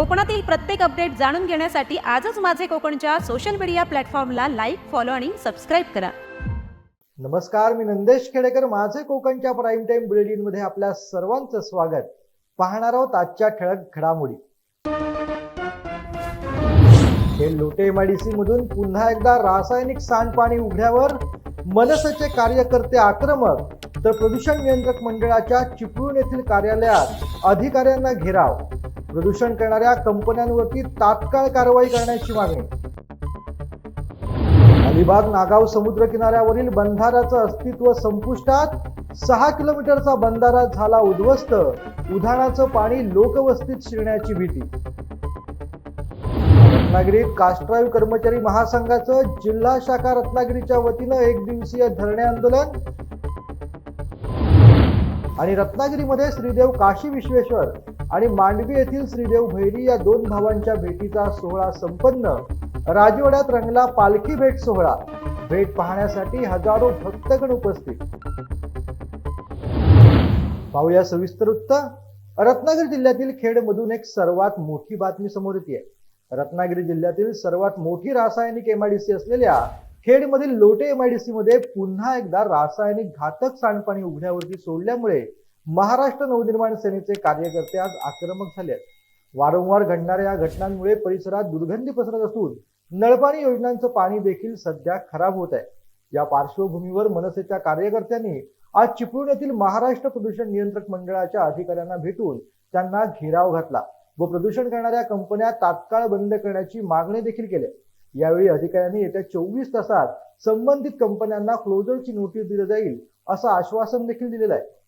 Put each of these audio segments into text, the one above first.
कोकणातील प्रत्येक अपडेट जाणून घेण्यासाठी आजच माझे कोकणच्या सोशल मीडिया प्लॅटफॉर्मला लाईक फॉलो आणि सबस्क्राईब करा. नमस्कार मी नंदेश खेडेकर माझे कोकणच्या प्राईम टाइम बुलेटिनमध्ये आपल्या सर्वांचं स्वागत. पाहणार आहोत आजच्या ठळक घडामोडी. हे लोटे माडीसी मधून पुन्हा एकदा रासायनिक सांडपाणी उघड्यावर मनसेचे कार्यकर्ते आक्रमक तर प्रदूषण नियंत्रक मंडळाच्या चिपळूण येथील कार्यालयात अधिकाऱ्यांना घेराव. प्रदूषण करणाऱ्या कंपन्यांवरती तात्काळ कारवाई करण्याची मागणी. अलिबाग नागाव समुद्र किनाऱ्यावरील बंधाऱ्याचं अस्तित्व संपुष्टात सहा किलोमीटरचा बंधारा झाला उद्ध्वस्त. उधाणाचं पाणी लोकवस्तीत शिरण्याची भीती. रत्नागिरीत कास्ट्राईव्ह कर्मचारी महासंघाचं जिल्हा शाखा रत्नागिरीच्या वतीनं एक दिवसीय धरणे आंदोलन. आणि रत्नागिरीमध्ये श्रीदेव काशी विश्वेश्वर आणि मांडवी येथील श्रीदेव भैरी या दोन भावांच्या भेटीचा सोहळा संपन्न. राजवाड्यात रंगला पालखी भेट सोहळा. भेट पाहण्यासाठी हजारो भक्तगण उपस्थित. पाहूया सविस्तर वृत्त रत्नागिरी जिल्ह्यातील खेडमधून एक सर्वात मोठी बातमी समोर येते. रत्नागिरी जिल्ह्यातील सर्वात मोठी रासायनिक एमआयडीसी असलेल्या खेडमधील लोटे एमआयडीसी मध्ये पुन्हा एकदा रासायनिक घातक सांडपाणी उघड्यावरती सोडल्यामुळे महाराष्ट्र नवनिर्माण सेनेचे कार्यकर्ते आज आक्रमक झाले आहेत. वारंवार घडणाऱ्या या घटनांमुळे परिसरात दुर्गंधी पसरत असून नळपाणी योजनांचं पाणी देखील सध्या खराब होत आहे. या पार्श्वभूमीवर मनसेच्या कार्यकर्त्यांनी आज चिपळूण येथील महाराष्ट्र प्रदूषण नियंत्रक मंडळाच्या अधिकाऱ्यांना भेटून त्यांना घेराव घातला व प्रदूषण करणाऱ्या कंपन्या तात्काळ बंद करण्याची मागणी देखील केली. यावेळी अधिकाऱ्यांनी येत्या चोवीस तासात संबंधित कंपन्यांना क्लोजरची नोटीस दिली जाईल असं आश्वासन देखील दिलेलं आहे.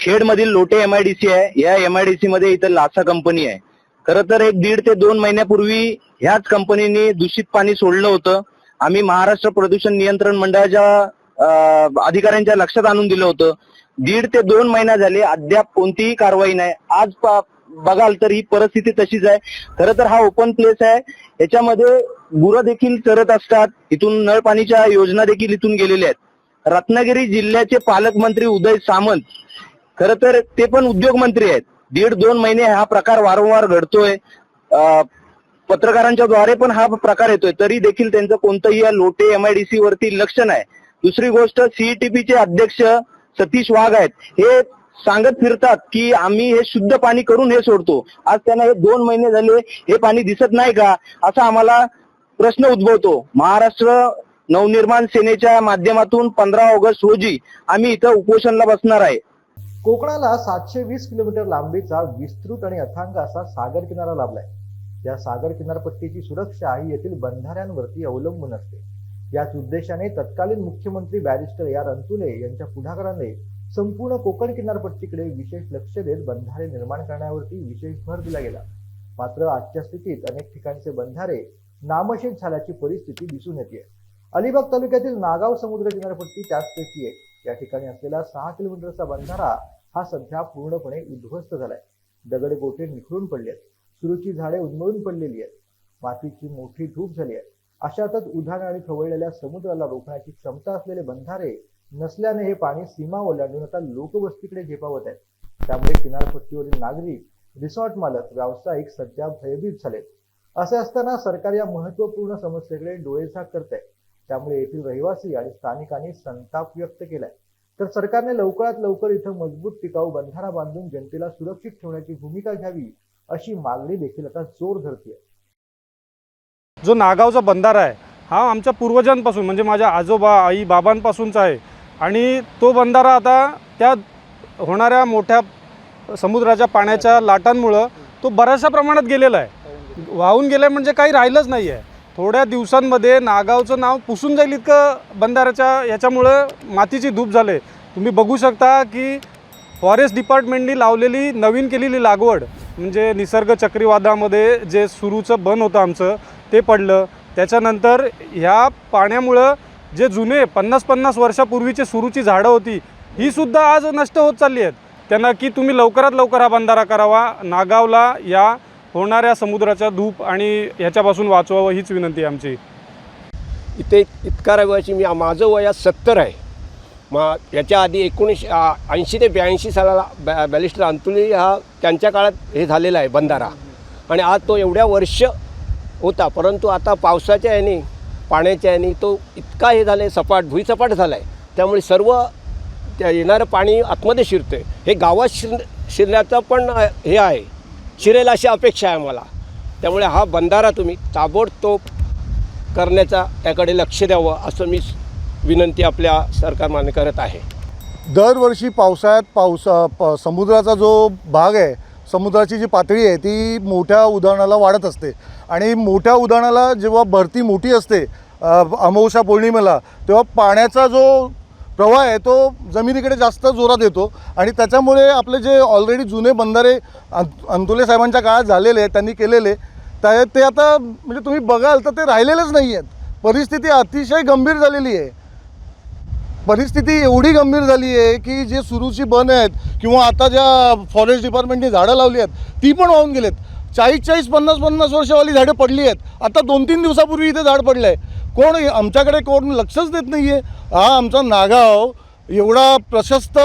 खेड मधील लोटे एमआयडीसी आहे. या एमआयडीसी मध्ये इथं लासा कंपनी आहे. खरं तर एक दीड ते दोन महिन्यापूर्वी ह्याच कंपनीने दूषित पाणी सोडलं होतं. आम्ही महाराष्ट्र प्रदूषण नियंत्रण मंडळाच्या अधिकाऱ्यांच्या लक्षात आणून दिलं होतं. दीड ते दोन महिना झाले अद्याप कोणतीही कारवाई नाही. आज बघाल तर ही परिस्थिती तशीच आहे. खरं तर हा ओपन प्लेस आहे. याच्यामध्ये गुरं देखील चरत असतात. इथून नळ पाणीच्या योजना देखील इथून गेलेल्या आहेत. रत्नागिरी जिल्ह्याचे पालकमंत्री उदय सामंत खर तर ते पण उद्योग मंत्री आहेत. दीड दोन महिने हा प्रकार वारंवार घडतोय. पत्रकारांच्या द्वारे पण हा प्रकार येतोय. तरी देखील त्यांचं कोणतंही या लोटे एमआयडीसी वरती लक्ष नाही. दुसरी गोष्ट सीईटीपीचे अध्यक्ष सतीश वाघ आहेत. हे सांगत फिरतात की आम्ही हे शुद्ध पाणी करून हे सोडतो. आज त्यांना हे दोन महिने झाले हे पाणी दिसत नाही का? असा आम्हाला प्रश्न उद्भवतो. महाराष्ट्र नवनिर्माण सेनेच्या माध्यमातून पंधरा ऑगस्ट रोजी आम्ही इथं उपोषणला बसणार आहे. कोकणाला सातशे वीस किलोमीटर लांबीचा विस्तृत आणि अथांग असा सागर किनारा लाभलाय. या सागर किनारपट्टीची सुरक्षा ही येथील बंधाऱ्यांवरती अवलंबून असते. याच उद्देशाने तत्कालीन मुख्यमंत्री बॅरिस्टर या रंतुले यांच्या पुढाकाराने संपूर्ण कोकण किनारपट्टीकडे विशेष लक्ष देत बंधारे निर्माण करण्यावरती विशेष भर दिला गेला. मात्र आजच्या स्थितीत अनेक ठिकाणचे बंधारे नामशेष झाल्याची परिस्थिती दिसून येते अलिबाग तालुक्यातील नागाव समुद्र किनारपट्टी त्याचपैकी एक. या ठिकाणी असलेला सहा किलोमीटरचा बंधारा हा सध्या पूर्णपणे उद्ध्वस्त झालाय. दगड गोटे निखळून पडले आहेत सुरूची झाडे उन्मळून पडलेली आहेत. मातीची मोठी धूप झाली आहे. अशातच उधाण आणि खवळलेल्या समुद्राला रोखण्याची क्षमता असलेले बंधारे नसल्याने हे पाणी सीमा ओलांडून आता लोकवस्तीकडे झेपावत आहेत. त्यामुळे किनारपट्टीवरील नागरिक रिसॉर्ट मालक व्यावसायिक सध्या भयभीत झालेत. असे असताना सरकार या महत्त्वपूर्ण समस्येकडे डोळेझाक करत आहे त्यामुळे येथील रहिवासी आणि स्थानिकांनी संताप व्यक्त केलाय. तर सरकारने लवकरात लवकर इथं मजबूत टिकाऊ बंधारा बांधून जनतेला सुरक्षित ठेवण्याची भूमिका घ्यावी अशी मागणी देखील आता जोर धरते जो नागावचा बंधारा आहे हा आमच्या पूर्वजांपासून म्हणजे माझ्या आजोबा आई बाबांपासूनचा आहे. आणि तो बंधारा आता त्या होणाऱ्या मोठ्या समुद्राच्या पाण्याच्या लाटांमुळं तो बऱ्याचशा प्रमाणात गेलेला आहे. वाहून गेलं म्हणजे काही राहिलंच नाही आहे थोड्या दिवसांमध्ये नागावचं नाव पुसून जाईल इतकं बंधाऱ्याच्या याच्यामुळं मातीची धूप झाले. तुम्ही बघू शकता की फॉरेस्ट डिपार्टमेंटनी लावलेली नवीन केलेली लागवड म्हणजे निसर्ग चक्रीवादळामध्ये जे सुरूचं बन होतं आमचं ते पडलं. त्याच्यानंतर ह्या पाण्यामुळं जे जुने पन्नास पन्नास वर्षापूर्वीची सुरूची झाडं होती ही सुद्धा आज नष्ट होत चालली आहेत. त्यांना की तुम्ही लवकरात लवकर हा बंधारा करावा. नागावला या होणाऱ्या समुद्राच्या धूप आणि ह्याच्यापासून वाचवावं हीच विनंती आहे आमची. इथे इतका रहिवासी मी माझं वयात सत्तर आहे. मग याच्या आधी एकोणीसशे ऐंशी ते ब्याऐंशी सालाला बॅ बॅलिस्टर अंतुली हा त्यांच्या काळात हे झालेला आहे बंधारा. आणि आज तो एवढ्या वर्ष होता परंतु आता पावसाच्या याने पाण्याच्या याने तो इतका हे झाला आहे सपाट भुईसपाट झाला आहे त्यामुळे सर्व त्या येणारं पाणी आतमध्ये शिरतं आहे हे गावात शिर शिरण्याचं पण हे आहे. शिरेल अशी अपेक्षा आहे मला. त्यामुळे हा बंधारा तुम्ही ताबडतोब करण्याचा त्याकडे लक्ष द्यावं असं मी विनंती आपल्या सरकारमान्य करत आहे. दरवर्षी पावसाळ्यात पावसा प समुद्राचा जो भाग आहे समुद्राची जी पातळी आहे ती मोठ्या उदाहरणाला वाढत असते. आणि मोठ्या उदाहरणाला जेव्हा भरती मोठी असते अमावस्या पौर्णिमेला तेव्हा पाण्याचा जो प्रवाह आहे तो जमिनीकडे जास्त जोरात येतो. आणि त्याच्यामुळे आपले जे ऑलरेडी जुने बंधारे अंतुले साहेबांच्या काळात झालेले आहेत त्यांनी केलेले त्या ते आता म्हणजे तुम्ही बघाल तर ते राहिलेलेच नाही आहेत. परिस्थिती अतिशय गंभीर झालेली आहे. परिस्थिती एवढी गंभीर झाली आहे की जे सुरूची बन आहेत किंवा आता ज्या फॉरेस्ट डिपार्टमेंटने झाडं लावली आहेत ती पण वाहून गेलेत. चाळीस चाळीस पन्नास पन्नास वर्षावाली झाडं पडली आहेत. आता दोन तीन दिवसापूर्वी इथे झाड पडलं आहे कोण आमच्याकडे कोण लक्षच देत नाही आहे हा आमचा नागाव एवढा प्रशस्त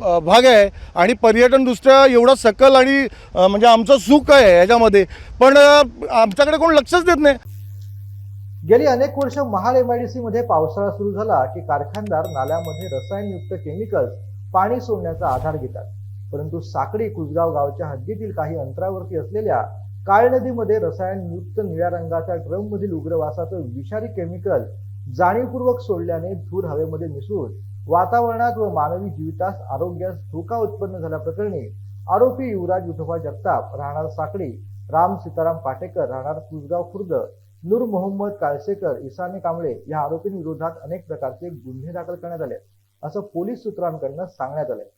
भाग आहे आणि पर्यटनदृष्ट्या एवढा सकल आणि म्हणजे आमचं सुख आहे याच्यामध्ये पण आमच्याकडे कोण लक्षच देत नाही. गेली अनेक वर्ष महाड एमआयडीसी मध्ये पावसाळा सुरू झाला की कारखानदार नाल्यामध्ये रसायनयुक्त केमिकल्स पाणी सोडण्याचा आधार घेतात. परंतु साकडी कुसगाव गावच्या हद्दीतील काही अंतरावरती असलेल्या काळ नदीमध्ये रसायनयुक्त निळ्या रंगाच्या ड्रम मधील उग्रवासाचं विषारी केमिकल जाणीवपूर्वक सोडल्याने धूर हवेमध्ये मिसळून वातावरणात व मानवी जीवितास आरोग्यास धोका उत्पन्न झाल्याप्रकरणी आरोपी युवराज विठोबा जगताप राहणार साकडी राम सीताराम पाटेकर राहणार कुसगाव खुर्द नूर मोहम्मद काळसेकर इसाने कांबळे या आरोपींविरोधात अनेक प्रकारचे गुन्हे दाखल करण्यात आले. असं पोलीस सूत्रांकडनं सांगण्यात आलंय.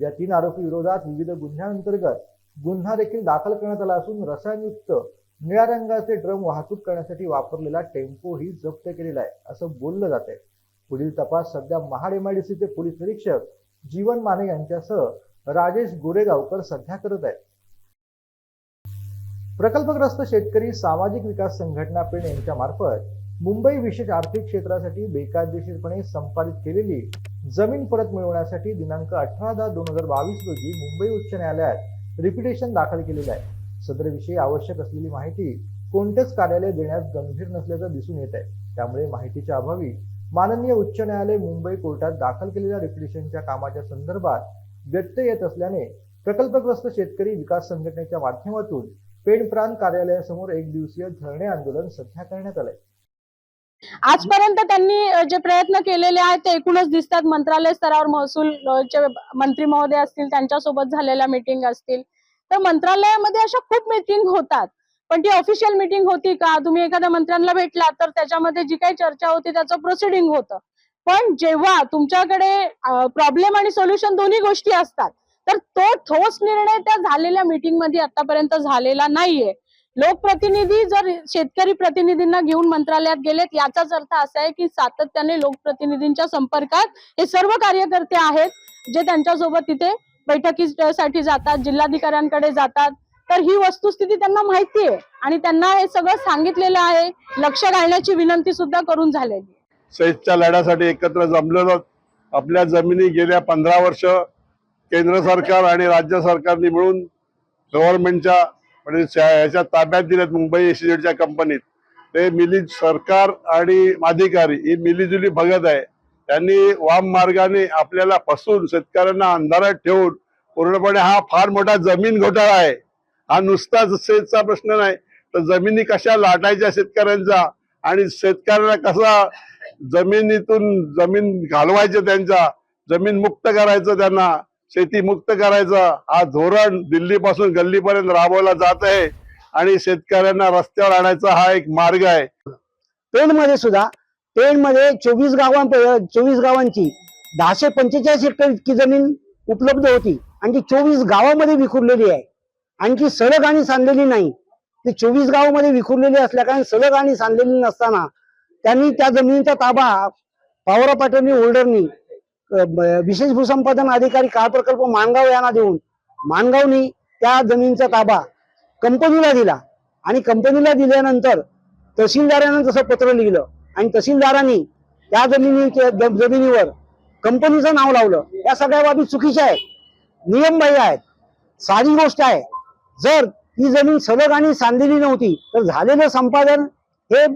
या तीन आरोपी विरोधात विविध गुन्ह्यांअंतर्गत गुन्हा देखील दाखल करण्यात आला असून रसायनयुक्त निळ्या रंगाचे ड्रम वाहतूक करण्यासाठी वापरलेला टेम्पोही जप्त केलेला आहे असं बोललं जात आहे. पुढील तपास सध्या महाड एमआयडीसीचे पोलीस निरीक्षक जीवन माने यांच्यासह राजेश गोरेगावकर सध्या करत आहेत. प्रकल्पग्रस्त शेतकरी सामाजिक विकास संघटना पेण यांच्या मार्फत मुंबई विशेष आर्थिक क्षेत्रासाठी बेकायदेशीरपणे संपादित केलेली जमीन परत मिळवण्यासाठी दिनांक अठरा दहा दोन हजार बावीस रोजी मुंबई उच्च न्यायालयात रिपिटेशन दाखल केलेलं आहे. सदरविषयी आवश्यक असलेली माहिती कोणतेच कार्यालय देण्यास गंभीर नसल्याचं दिसून येत आहे. त्यामुळे माहितीच्या अभावी माननीय उच्च न्यायालय मुंबई कोर्टात दाखल केलेल्या रिपिटेशनच्या कामाच्या संदर्भात व्यत्यय येत असल्याने प्रकल्पग्रस्त शेतकरी विकास संघटनेच्या माध्यमातून पेण कार्यालयासमोर एक दिवसीय धरणे आंदोलन सध्या करण्यात आलंय. आजपर्यंत त्यांनी जे प्रयत्न केलेले आहेत ते एकूणच दिसतात. मंत्रालय स्तरावर महसूल चे मंत्री महोदय असतील त्यांच्यासोबत झालेल्या मीटिंग असतील. तर मंत्रालयामध्ये अशा खूप मीटिंग होतात. पण ती ऑफिशियल मीटिंग होती का? तुम्ही एखाद्या मंत्र्यांना भेटला तर त्याच्यामध्ये जी काही चर्चा होती त्याचं प्रोसिडिंग होतं. पण जेव्हा तुमच्याकडे प्रॉब्लेम आणि सोल्युशन दोन्ही गोष्टी असतात तर तो ठोस निर्णय त्या झालेल्या मीटिंगमध्ये आतापर्यंत झालेला नाहीये. लोकप्रतिनिधी जर शेतकरी प्रतिनिधींना घेऊन मंत्रालयात गेलेत याचाच अर्थ असा आहे की सातत्याने लोकप्रतिनिधींच्या संपर्कात हे सर्व कार्यकर्ते आहेत जे त्यांच्यासोबत तिथे बैठकीसाठी जातात जिल्हाधिकाऱ्यांकडे जातात. तर ही वस्तुस्थिती त्यांना माहिती आहे आणि त्यांना हे सगळं सांगितलेलं आहे. लक्ष घालण्याची विनंती सुद्धा करून झालेली आहे. लढ्यासाठी एकत्र जमलेलो आपल्या जमिनी गेल्या पंधरा वर्ष केंद्र सरकार आणि राज्य सरकारने मिळून गव्हर्नमेंटच्या म्हणजे शा- ह्याच्या ताब्यात दिल्यात मुंबई एसीजेडच्या कंपनीत. ते मिली सरकार आणि अधिकारी ही मिलीजुली भगत आहे. त्यांनी वाम मार्गाने आपल्याला फसून शेतकऱ्यांना अंधारात ठेवून पूर्णपणे हा फार मोठा जमीन घोटाळा आहे. हा नुसताच शेतचा प्रश्न नाही. तर जमिनी कशा लाटायच्या शेतकऱ्यांचा आणि शेतकऱ्यांना कसा जमिनीतून जमीन घालवायचं त्यांचा जमीन मुक्त करायचं त्यांना शेती मुक्त करायचं. हा धोरण दिल्लीपासून गल्लीपर्यंत राबवला जात आहे. आणि शेतकऱ्यांना रस्त्यावर आणायचा हा एक मार्ग आहे. पेणमध्ये सुद्धा पेणमध्ये चोवीस गावां चोवीस गावांची दहाशे पंचेचाळीस हेक्टर इतकी जमीन उपलब्ध होती. आणि ती चोवीस गावामध्ये विखुरलेली आहे. आणखी सडक आणि सांधलेली नाही. ती चोवीस गावामध्ये विखुरलेली असल्या कारण सलग आणि सांधलेली नसताना त्यांनी त्या जमिनीचा ताबा पावरा ऑफ अटर्नी होल्डरनी विशेष भूसंपादन अधिकारी काळ प्रकल्प माणगाव यांना देऊन माणगावनी त्या जमीनचा ताबा कंपनीला दिला. आणि कंपनीला दिल्यानंतर तहसीलदारांना जसं पत्र लिहिलं. आणि तहसीलदारांनी त्या जमिनीच्या जमिनीवर कंपनीचं नाव लावलं. या सगळ्या बाबी चुकीच्या आहेत. नियमबाह्य आहेत. साधी गोष्ट आहे. जर ती जमीन सलग आणि सांदिली नव्हती तर झालेलं संपादन हे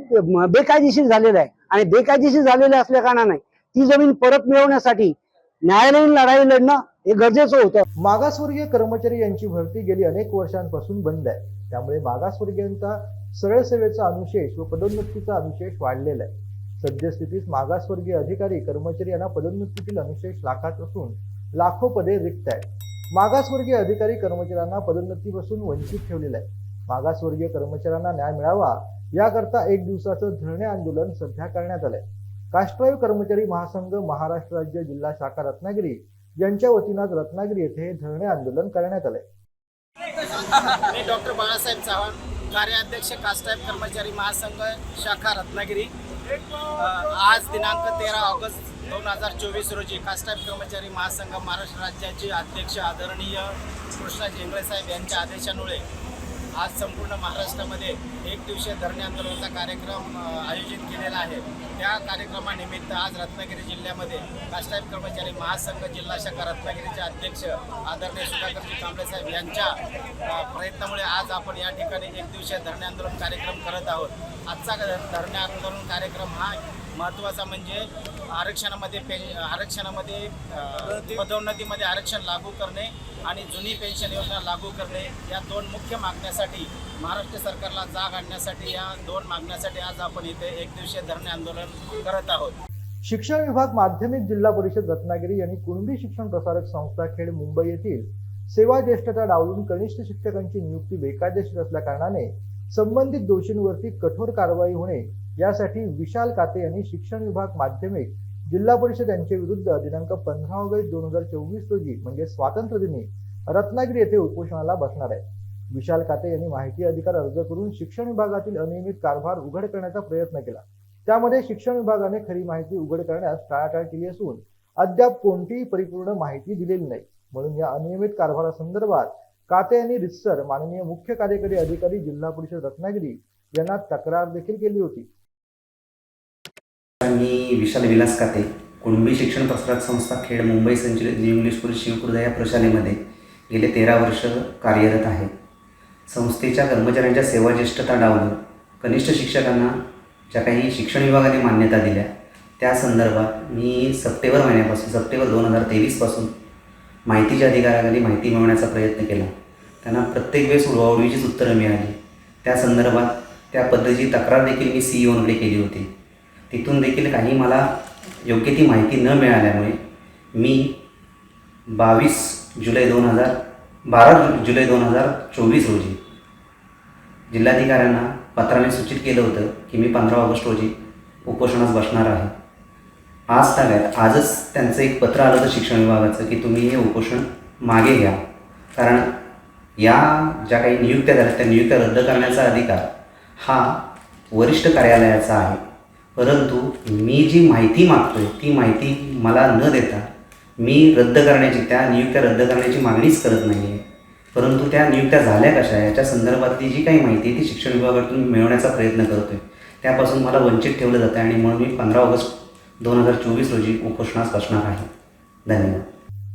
बेकायदेशीर झालेलं आहे. आणि बेकायदेशीर झालेलं असल्या कारणाने ती जमीन परत मिळवण्यासाठी न्यायालयीन लढाई लढणं हे गरजेचं होतं. मागासवर्गीय कर्मचारी यांची भरती गेली अनेक वर्षांपासून बंद आहे. त्यामुळे मागासवर्गीयांचा सरळ सेवेचा अनुशेष व पदोन्नतीचा अनुशेष वाढलेला आहे. सद्यस्थितीत मागासवर्गीय अधिकारी कर्मचारी यांना पदोन्नतीतील अनुशेष लाखात असून लाखो पदे रिक्त आहेत. मागासवर्गीय अधिकारी कर्मचाऱ्यांना पदोन्नतीपासून वंचित ठेवलेलं आहे. मागासवर्गीय कर्मचाऱ्यांना न्याय मिळावा याकरता एक दिवसाचं धरणे आंदोलन सध्या करण्यात आलंय. कास्ट्राईव्ह कर्मचारी महासंघ महाराष्ट्र राज्य जिल्हा शाखा रत्नागिरी यांच्या वतीनं आज रत्नागिरी येथे हे धरणे आंदोलन करण्यात आले मी डॉक्टर बाळासाहेब चव्हाण कार्याध्यक्ष कास्टाईप कर्मचारी महासंघ शाखा रत्नागिरी. आज दिनांक तेरा ऑगस्ट दोन हजार चोवीस रोजी कास्टाईप कर्मचारी महासंघ महाराष्ट्र राज्याचे अध्यक्ष आदरणीय कृष्णा इंगळे साहेब यांच्या आदेशामुळे आज संपूर्ण महाराष्ट्रामध्ये एक दिवसीय धरणे आंदोलनाचा कार्यक्रम आयोजित केलेला आहे. त्या कार्यक्रमानिमित्त आज रत्नागिरी जिल्ह्यामध्ये कास्टाईप कर्मचारी महासंघ जिल्हा शाखा रत्नागिरीचे अध्यक्ष आदरणीय सुधाकरजी कांबळेसाहेब यांच्या प्रयत्नामुळे आज आपण या ठिकाणी एक दिवसीय धरणे आंदोलन कार्यक्रम करत आहोत. आजचा धरणे आंदोलन कार्यक्रम हा महत्त्वाचा म्हणजे आरक्षणामध्ये पे आरक्षणामध्ये पदोन्नतीमध्ये आरक्षण लागू करणे आणि जुनी पेन्शन योजना लागू करणे या दोन मुख्य मागण्यासाठी महाराष्ट्र सरकारला जाग आणण्यासाठी या दोन मागण्यासाठी आज आपण इथे एक दिवसीय धरणे आंदोलन करत आहोत. शिक्षण विभाग माध्यमिक जिल्हा परिषद रत्नागिरी यांनी कुणबी शिक्षण प्रसारक संस्था खेड मुंबई येथील सेवा ज्येष्ठता डावलून कनिष्ठ शिक्षकांची नियुक्ती बेकायदेशीर असल्या कारणाने संबंधित दोषींवरती कठोर कारवाई होणे यासाठी विशाल काते यांनी शिक्षण विभाग माध्यमिक जिल्हा परिषद यांच्या विरुद्ध दिनांक पंधरा ऑगस्ट दोन हजार चोवीस रोजी म्हणजे स्वातंत्र्य दिनी रत्नागिरी येथे उपोषणाला बसणार आहे. विशाल काते यांनी माहिती अधिकार अर्ज करून शिक्षण विभागातील अनियमित कारभार उघड करण्याचा प्रयत्न केला. त्यामध्ये शिक्षण विभागाने खरी माहिती उघड करण्यास टाळाटाळ केली असून अद्याप कोणतीही परिपूर्ण माहिती दिलेली नाही. म्हणून या अनियमित कारभारासंदर्भात काते यांनी रितसर माननीय मुख्य कार्यकारी अधिकारी जिल्हा परिषद रत्नागिरी यांना तक्रार देखील केली होती. मी विशाल विलास काते कुणबी शिक्षण प्रसारक संस्था खेड मुंबई संचलित न्यू इंग्लिश स्कूल शिवखुर्द या प्रशालेमध्ये गेले तेरा वर्ष कार्यरत आहे. संस्थेच्या कर्मचाऱ्यांच्या सेवा ज्येष्ठता डावलून कनिष्ठ शिक्षकांना ज्या काही शिक्षण विभागाने मान्यता दिल्या त्या संदर्भात मी सप्टेंबर महिन्यापासून सप्टेंबर दोन हजार तेवीसपासून माहितीच्या अधिकाराखाली माहिती मिळवण्याचा प्रयत्न केला. त्यांना प्रत्येक वेळेस उडवाउडवीचीच उत्तरं मिळाली. त्या संदर्भात त्या पद्धतीची तक्रार देखील मी सी ईओनकडे केली होती. तिथून देखील काही मला योग्य ती माहिती न मिळाल्यामुळे मी बावीस जुलै दोन हजार बारा जुलै दोन हजार चोवीस रोजी जिल्हाधिकाऱ्यांना पत्राने सूचित केलं होतं की मी पंधरा ऑगस्ट रोजी उपोषणास बसणार आहे. आज ताब्यात आजच त्यांचं एक पत्र आलं होतं शिक्षण विभागाचं की तुम्ही हे उपोषण मागे घ्या. कारण या ज्या काही नियुक्त्या झाल्या त्या नियुक्त्या रद्द करण्याचा अधिकार हा वरिष्ठ कार्यालयाचा आहे. परंतु मी जी माहिती मागतोय ती माहिती मला न देता मी रद्द करण्याची त्या नियुक्त्या रद्द करण्याची मागणीच करत नाही आहे परंतु त्या नियुक्त्या झाल्या कशा याच्या संदर्भातली जी काही माहिती आहे ती शिक्षण विभागातून मिळवण्याचा प्रयत्न करतो आहे त्यापासून मला वंचित ठेवलं जातं आणि म्हणून मी पंधरा ऑगस्ट दोन हजार चोवीस रोजी उपोषणास बसणार आहे. धन्यवाद.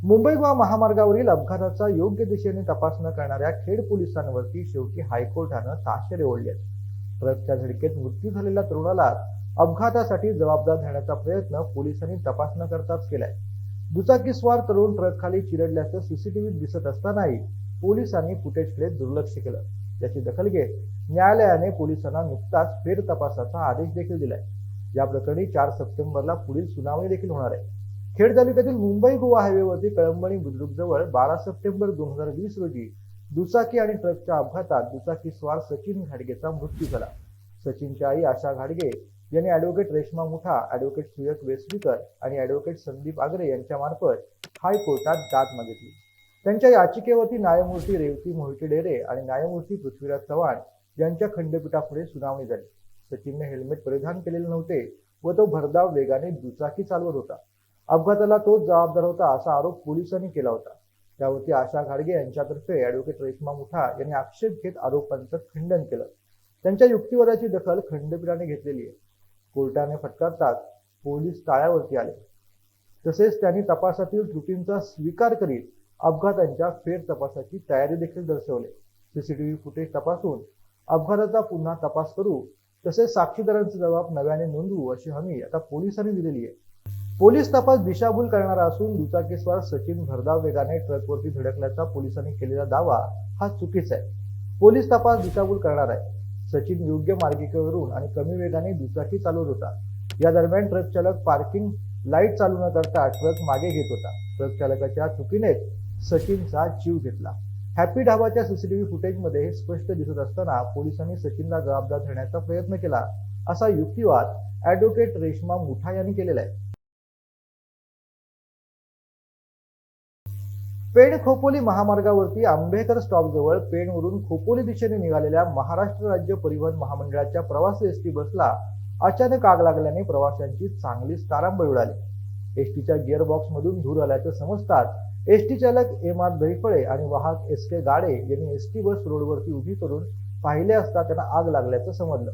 मुंबई गोवा महामार्गावरील अपघाताचा योग्य दिशेने तपास न करणाऱ्या खेड पोलिसांवरती शेवटी हायकोर्टानं ताशेरे ओढले आहेत ट्रकच्या झडकेत मृत्यू झालेल्या तरुणाला अपघातासाठी जबाबदार धरण्याचा प्रयत्न पोलिसांनी तपास न करताच केलाय. दुचाकीस्वार तरुण ट्रकखाली चिरडल्याचं सीसीटीव्हीत दिसत असतानाही पोलिसांनी फुटेजकडे दुर्लक्ष केलं. याची दखल घेत न्यायालयाने पोलिसांना नुकताच फेर तपासाचा आदेश देखील दिलाय. या प्रकरणी चार सप्टेंबरला पुढील सुनावणी देखील होणार आहे. खेड तालुक्यातील मुंबई गोवा हायवेवरती कळंबणी बुद्रुक जवळ बारा सप्टेंबर दोन हजार वीस रोजी दुचाकी आणि ट्रकच्या अपघातात दुचाकी स्वार सचिन घाडगेचा मृत्यू झाला. सचिनच्या आई आशा घाडगे यांनी ॲडव्होकेट रेश्मा मुठा ॲडव्होकेट सुयक वेसरीकर आणि ॲडव्होकेट संदीप आगरे यांच्यामार्फत हायकोर्टात दाद मागितली. त्यांच्या याचिकेवरती न्यायमूर्ती रेवती मोहिते डेरे आणि न्यायमूर्ती पृथ्वीराज चव्हाण यांच्या खंडपीठापुढे सुनावणी झाली. सचिनने हेल्मेट परिधान केलेले नव्हते व तो भरधाव वेगाने दुचाकी चालवत होता. अपघाताला तोच जबाबदार होता असा आरोप पोलिसांनी केला होता. त्यावरती आशा घाडगे यांच्यातर्फे ॲडव्होकेट रेश्मा मुठा यांनी आक्षेप घेत आरोपांचं खंडन केलं. त्यांच्या युक्तिवादाची दखल खंडपीठाने घेतलेली आहे. कोर्टाने फटकारताच पोलीस टाळ्यावरती आले. तसेच त्यांनी तपासातील त्रुटींचा स्वीकार करीत अपघातांच्या फेर तपासाची तयारी देखील दर्शवली. सीसीटीव्ही फुटेज तपासून अपघाताचा पुन्हा तपास करू तसेच साक्षीदारांचा जबाब नव्याने नोंदवू अशी हमी आता पोलिसांनी दिलेली आहे. पोलीस तपास दिशाभूल करणारा असून दुचाकीस्वार सचिन भरधाव वेगाने ट्रकवरती धडकल्याचा पोलिसांनी केलेला दावा हा चुकीचा आहे. पोलीस तपास दिशाभूल करणार आहे. सचिन योग्य मार्गिकेवरून आणि कमी वेगाने दुचाकी चालवत होता. या दरम्यान ट्रक चालक पार्किंग लाइट चालू न करता ट्रक मागे घेत होता. ट्रक चालकाच्या चुकीनेच सचिनचा जीव घेतला. हॅपी ढाबाच्या सीसीटीव्ही फुटेजमध्ये हे स्पष्ट दिसत असताना पोलिसांनी सचिनला जबाबदार धरण्याचा प्रयत्न केला असा युक्तिवाद ऍडव्होकेट रेश्मा मुठा यांनी केलेला आहे. पेण खोपोली महामार्गावरती आंबेकर स्टॉपजवळ पेणवरून खोपोली दिशेने निघालेल्या महाराष्ट्र राज्य परिवहन महामंडळाच्या प्रवासी एसटी बसला अचानक आग लागल्याने प्रवाशांची चांगलीच तारांबळ उडाली. एसटीच्या गिअरबॉक्समधून धूर आल्याचं समजतात एसटी चालक एम आर दहिफळे आणि वाहक एस के गाडे यांनी एसटी बस रोडवरती उभी करून पाहिले असता त्यांना आग लागल्याचं समजलं.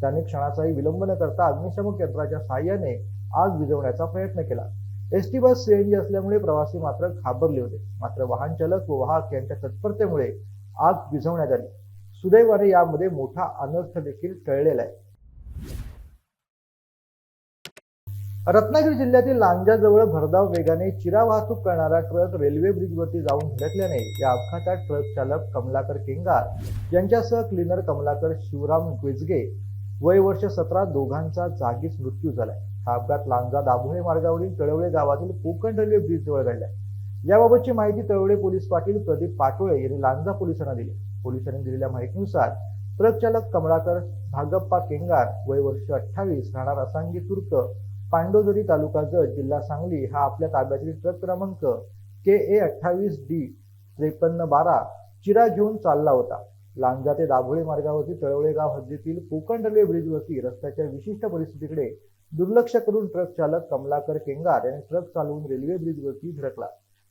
त्यांनी क्षणाचाही विलंब न करता अग्निशमक यंत्राच्या सहाय्याने आग विझवण्याचा प्रयत्न केला. एसटी बस सीएनजी असल्यामुळे प्रवासी मात्र घाबरले होते. मात्र वाहन चालक व वाहक यांच्या तत्परतेमुळे आग विझवण्यात आली. सुदैवाने यामध्ये मोठा अनर्थ देखील टळलेला आहे. रत्नागिरी जिल्ह्यातील लांजाजवळ भरधाव वेगाने चिरा वाहतूक करणारा ट्रक रेल्वे ब्रिजवरती जाऊन धडकल्याने या अपघातात ट्रक चालक कमलाकर केंगार यांच्यासह क्लीनर कमलाकर शिवराम गुजगे वय वर्ष सतरा दोघांचा जागीच मृत्यू झालाय. हा अपघात लांजा दाभोळे मार्गावरील तळवळे गावातील कोकण रेल्वे ब्रिज जवळ घडला. याबाबतची माहिती तळवळे पोलीस पाटील प्रदीप पाटोळे यांनी लांजा पोलिसांना दिली. पोलिसांनी दिलेल्या माहितीनुसार ट्रक चालक कमळाकर भागप्पा केंगार वय वर्ष अठ्ठावीस राहणार असांगी तुर्क पांडोदरी तालुका जत जिल्हा सांगली हा आपल्या ताब्यातील ट्रक क्रमांक के ए अठ्ठावीस डी त्रेपन्न बारा चिरा घेऊन चालला होता. लांजा ते दाभोळे मार्गावरती तळवळे गाव हद्दीतील कोकण रेल्वे ब्रिजवरती रस्त्याच्या विशिष्ट परिस्थितीकडे दुर्लक्ष करून ट्रक चालक कमलाकर केंगार यांनी ट्रक चालवून रेल्वे ब्रिजवरती धडकला.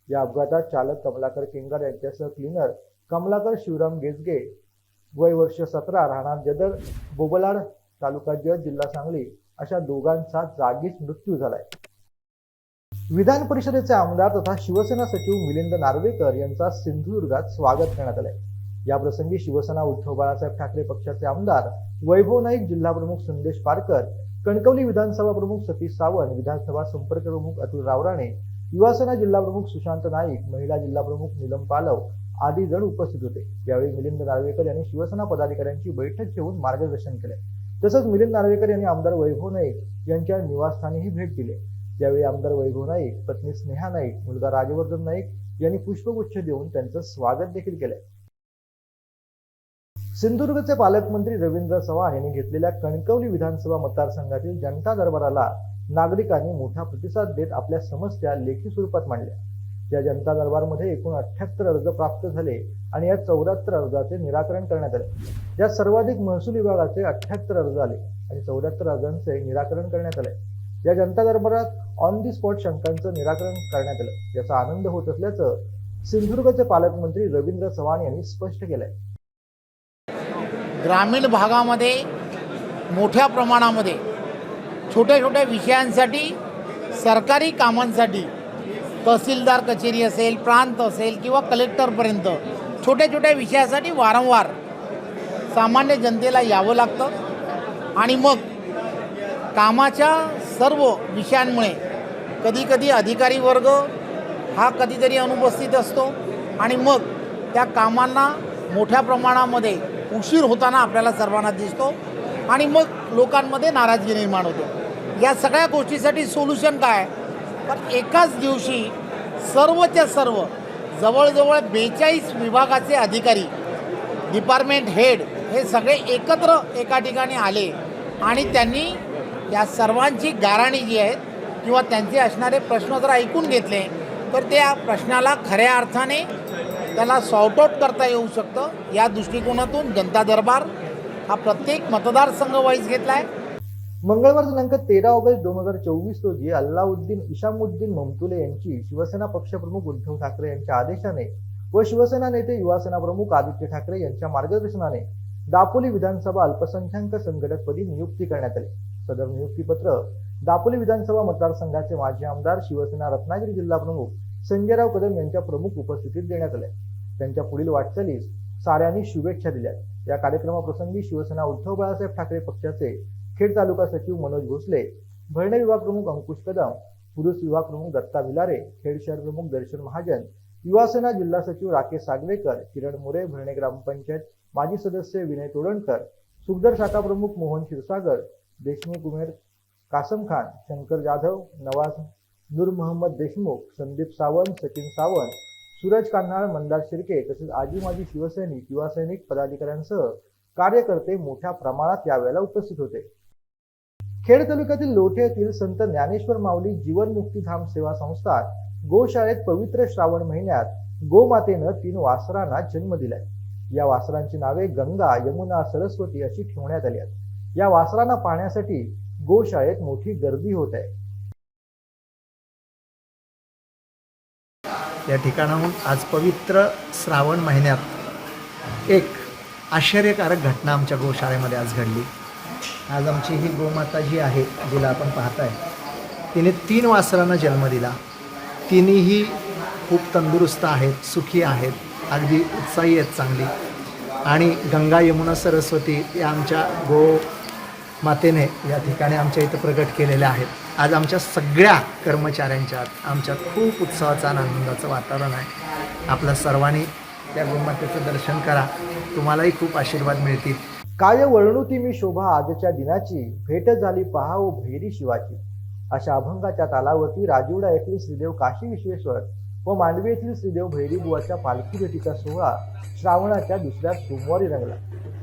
या अपघातात चालक कमलाकर केंगार यांच्यासह क्लिनर कमलाकर शिवराम गेजगे वय वर्ष सतरा राहणार जदर बोबलाड तालुका जत जिल्हा सांगली अशा दोघांचा जागीच मृत्यू झालाय. विधान परिषदेचे आमदार तथा शिवसेना सचिव मिलिंद नार्वेकर यांचा सिंधुदुर्गात स्वागत करण्यात आलंय. या प्रसंगी शिवसेना उद्धव बाळासाहेब ठाकरे पक्षाचे आमदार वैभव नाईक जिल्हा प्रमुख संदेश पारकर कणकवली विधानसभा प्रमुख सतीश सावंत विधानसभा संपर्क प्रमुख अतुल रावराणे युवासेना जिल्हा प्रमुख सुशांत नाईक महिला जिल्हा प्रमुख नीलम पालव आदी जण उपस्थित होते. यावेळी मिलिंद नार्वेकर यांनी शिवसेना पदाधिकाऱ्यांची बैठक घेऊन मार्गदर्शन केले. तसंच मिलिंद नार्वेकर यांनी आमदार वैभव नाईक यांच्या निवासस्थानीही भेट दिली. यावेळी आमदार वैभव नाईक पत्नी स्नेहा नाईक मुलगा राजवर्धन नाईक यांनी पुष्पगुच्छ देऊन त्यांचं स्वागत देखील केलंय सिंधुदुर्गचे पालकमंत्री रवींद्र चव्हाण यांनी घेतलेल्या कणकवली विधानसभा मतदारसंघातील जनता दरबाराला नागरिकांनी मोठा प्रतिसाद देत आपल्या समस्या लेखी स्वरूपात मांडल्या. या जनता दरबारमध्ये एकूण अठ्याहत्तर अर्ज प्राप्त झाले आणि या चौऱ्याहत्तर अर्जाचे निराकरण करण्यात आले. यात सर्वाधिक महसूल विभागाचे अठ्याहत्तर अर्ज आले आणि चौऱ्याहत्तर अर्जांचे निराकरण करण्यात आले. या जनता दरबारात ऑन दी स्पॉट शंकांचं निराकरण करण्यात आलं. याचा आनंद होत असल्याचं सिंधुदुर्गचे पालकमंत्री रवींद्र चव्हाण यांनी स्पष्ट केलंय. ग्रामीण भागामध्ये मोठ्या प्रमाणामध्ये छोट्या छोट्या विषयांसाठी सरकारी कामांसाठी तहसीलदार कचेरी असेल प्रांत असेल किंवा कलेक्टरपर्यंत छोट्या छोट्या विषयासाठी वारंवार सामान्य जनतेला यावं लागतं. आणि मग कामाच्या सर्व विषयांमुळे कधीकधी अधिकारी वर्ग हा कधीतरी अनुपस्थित असतो. आणि मग त्या कामांना मोठ्या प्रमाणामध्ये उशीर होताना आपल्याला सर्वांना दिसतो आणि मग लोकांमध्ये नाराजगी निर्माण होते. या सगळ्या गोष्टीसाठी सोल्युशन काय? तर एकाच दिवशी सर्वच्या सर्व जवळजवळ बेचाळीस विभागाचे अधिकारी डिपार्टमेंट हेड हे सगळे एकत्र एका ठिकाणी आले आणि त्यांनी या सर्वांची गाराणी जी आहेत किंवा त्यांचे असणारे प्रश्न जर ऐकून घेतले तर त्या प्रश्नाला खऱ्या अर्थाने त्याला सॉर्ट आउट करता येऊ शकतं. या दृष्टिकोनातून जनता दरबार हा प्रत्येक मतदारसंघ वाईज घेतला आहे मंगळवार दिनांक तेरा ऑगस्ट दोन हजार चोवीस रोजी अल्लाउद्दीन इशामुद्दीन ममतुले यांची शिवसेना पक्षप्रमुख उद्धव ठाकरे यांच्या आदेशाने व शिवसेना नेते युवासेना प्रमुख आदित्य ठाकरे यांच्या मार्गदर्शनाने दापोली विधानसभा अल्पसंख्याक संघटकपदी नियुक्ती करण्यात आली. सदर नियुक्तीपत्र दापोली विधानसभा मतदारसंघाचे माजी आमदार शिवसेना रत्नागिरी जिल्हा प्रमुख संजयराव कदम यांच्या प्रमुख उपस्थितीत देण्यात आल्या. त्यांच्या पुढील वाटचालीस साऱ्यांनी शुभेच्छा दिल्या या कार्यक्रमाप्रसंगी शिवसेना उद्धव बाळासाहेब ठाकरे पक्षाचे खेड तालुका सचिव मनोज भोसले भरणे विभाग प्रमुख अंकुश कदम पुरुष विभाग प्रमुख दत्ता भिलारे खेड शहर प्रमुख दर्शन महाजन युवासेना जिल्हा सचिव राकेश सागवेकर किरण मोरे भरणे ग्रामपंचायत माजी सदस्य विनय तोडणकर सुखदर शाखा प्रमुख मोहन क्षीरसागर देशमुख उमेर कासम खान शंकर जाधव नवाज नूर मोहम्मद देशमुख संदीप सावंत सचिन सावंत सूरज कान्हाळ मंदार शिर्के तसेच आजी माजी शिवसैनिक युवा सैनिक पदाधिकाऱ्यांसह कार्यकर्ते मोठ्या प्रमाणात यावेळेला उपस्थित होते. खेड तालुक्यातील लोठे येथील संत ज्ञानेश्वर माऊली जीवनमुक्तीधाम सेवा संस्था गोशाळेत पवित्र श्रावण महिन्यात गोमातेनं तीन वासरांना जन्म दिलाय. या वासरांची नावे गंगा यमुना सरस्वती अशी ठेवण्यात आली आहेत. या वासरांना पाहण्यासाठी गोशाळेत मोठी गर्दी होत आहे. या ठिकाणाहून आज पवित्र श्रावण महिन्यात एक आश्चर्यकारक घटना आमच्या गोशाळेमध्ये आज घडली. आज आमची ही गोमाता जी आहे जिला आपण पाहताय तिने तीन वासरांना जन्म दिला. तिन्हीही खूप तंदुरुस्त आहेत सुखी आहेत अगदी उत्साही आहेत चांगली. आणि गंगा यमुना सरस्वती या आमच्या गो मातेने या ठिकाणी आमच्या इथं प्रकट केलेल्या आहेत. आज आमच्या सगळ्या कर्मचाऱ्यांच्यात आमच्यात खूप उत्साहाचा आणि आनंदाचं वातावरण आहे. आपल्या सर्वांनी त्या गोमातेचं दर्शन करा. तुम्हालाही खूप आशीर्वाद मिळतील. काय वळणुती मी शोभा आजच्या दिनाची भेट झाली पहा ओ भैरी शिवाची. अशा अभंगाच्या तालावरती राजिवडा येथील श्रीदेव काशी विश्वेश्वर व मांडवी येथील श्रीदेव भैरीबुवाच्या पालखी भेटीचा सोहळा श्रावणाच्या दुसऱ्या सोमवारी रंगला.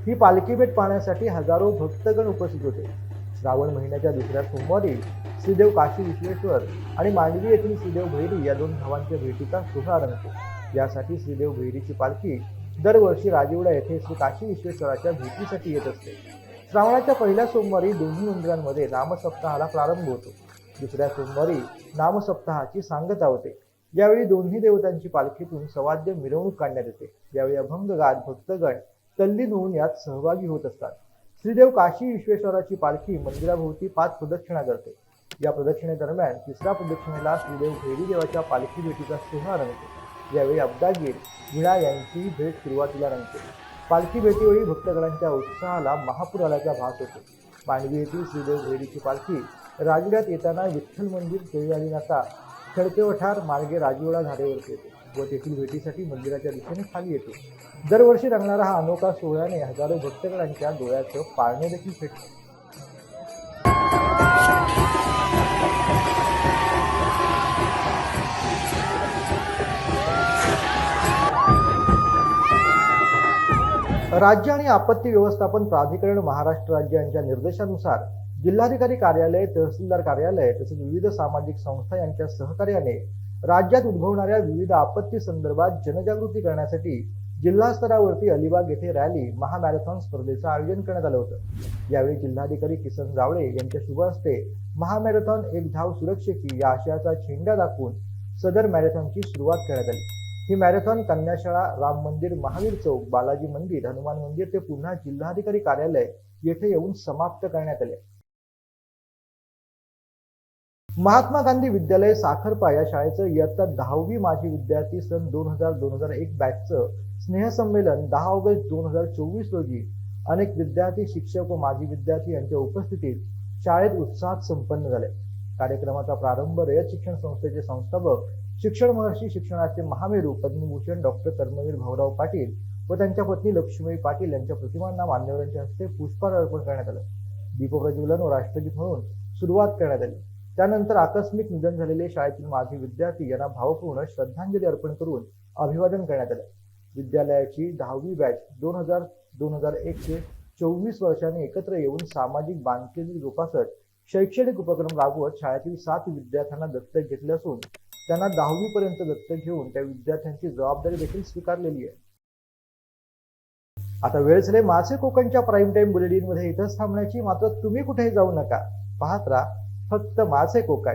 ही पालखी भेट पाहण्यासाठी हजारो भक्तगण उपस्थित होते. श्रावण महिन्याच्या दुसऱ्या सोमवारी श्रीदेव काशी विश्वेश्वर आणि मांडवी येथील श्रीदेव भैरी या दोन भावांच्या भेटीचा शुभारंभ यासाठी श्रीदेव भैरीची पालखी दरवर्षी राजिवडा येथे श्री काशी विश्वेश्वराच्या भेटीसाठी येत असते. श्रावणाच्या पहिल्या सोमवारी दोन्ही मंदिरांमध्ये नामसप्ताहाला प्रारंभ होतो. दुसऱ्या सोमवारी नामसप्ताहाची सांगता होते. यावेळी दोन्ही देवतांची पालखीतून सवाद्य मिरवणूक काढण्यात येते. यावेळी अभंग गात भक्तगण तल्लीन होऊन यात सहभागी होत असतात. श्रीदेव काशी विश्वेश्वराची पालखी मंदिराभोवती पाच प्रदक्षिणा करते. या प्रदक्षिणेदरम्यान तिसऱ्या प्रदक्षिणेला श्रीदेव भैरी देवाच्या पालखी भेटीचा सिंह रंगतो. यावेळी अब्दागीर विणा यांचीही भेट सुरुवातीला रंगते. पालखी भेटीवेळी भक्तगणांच्या उत्साहाला महापूर आल्याचा भास होतो. मांडवी येथील श्रीदेव भैरीची पालखी राजगडात येताना विठ्ठल मंदिर केळी नाका खडकेवठार मार्गे राजवाडा झाडेवर येते व तेथील भेटीसाठी मंदिराच्या दिशेने खाली येतो. दरवर्षी रंगणारा हा अनोखा सोहळ्याने हजारो भक्तगणांच्या डोळ्याचं पाळणे देखील फेटते. राज्य आणि आपत्ती व्यवस्थापन प्राधिकरण महाराष्ट्र राज्य यांच्या निर्देशानुसार जिल्हाधिकारी कार्यालय तहसीलदार कार्यालय तसेच विविध सामाजिक संस्था यांच्या सहकार्याने राज्यात उद्भवणाऱ्या विविध आपत्ती संदर्भात जनजागृती करण्यासाठी जिल्हा स्तरावरती अलिबाग येथे रॅली महामॅरेथॉन स्पर्धेचं आयोजन करण्यात आलं होतं. यावेळी जिल्हाधिकारी किसन जावळे यांच्या शुभ हस्ते महामॅरेथॉन एक धाव सुरक्षेची या आशयाचा झेंडा दाखवून सदर मॅरेथॉनची सुरुवात करण्यात आली. ही मॅरेथॉन कन्याशाळा राम मंदिर महावीर चौक बालाजी मंदिर हनुमान मंदिर ते पुन्हा जिल्हाधिकारी कार्यालय येथे येऊन समाप्त करण्यात आले. महात्मा गांधी विद्यालय साखरपा या शाळेचं इयत्ता दहावी माजी विद्यार्थी सन दोन हजार दोन हजार एक बॅचचं स्नेहसंमेलन दहा ऑगस्ट दोन हजार चोवीस रोजी अनेक विद्यार्थी शिक्षक व माजी विद्यार्थी यांच्या उपस्थितीत शाळेत उत्साहात संपन्न झाले. कार्यक्रमाचा प्रारंभ रयत शिक्षण संस्थेचे संस्थापक शिक्षण महर्षी शिक्षणाचे महामेरू पद्मभूषण डॉक्टर कर्मवीर भाऊराव पाटील व त्यांच्या पत्नी लक्ष्मीबाई पाटील यांच्या प्रतिमांना मान्यवरांच्या हस्ते पुष्पहार अर्पण करण्यात आलं. दीपप्रज्वलन व राष्ट्रगीत म्हणून सुरुवात करण्यात आली. त्यानंतर आकस्मिक निधन झालेले शाळेतील माजी विद्यार्थी यांना भावपूर्ण श्रद्धांजली अर्पण करून अभिवादन करण्यात आलं. विद्यालयाची दहावी बॅच दोन हजार दोन हजार एकशे चोवीस वर्षांनी एकत्र येऊन सामाजिक बांधिलकी जोपासत शैक्षणिक उपक्रम राबवत शाळेतील सात विद्यार्थ्यांना दत्तक घेतले असून त्यांना दहावी पर्यंत दत्तक घेऊन त्या विद्यार्थ्यांची जबाबदारी देखील स्वीकारलेली आहे. आता वेळ झाले माझे कोकणच्या प्राईम टाइम बुलेटिनमध्ये इथंच थांबण्याची मात्र तुम्ही कुठेही जाऊ नका. पाहत राहा फक्त माझे कोकण.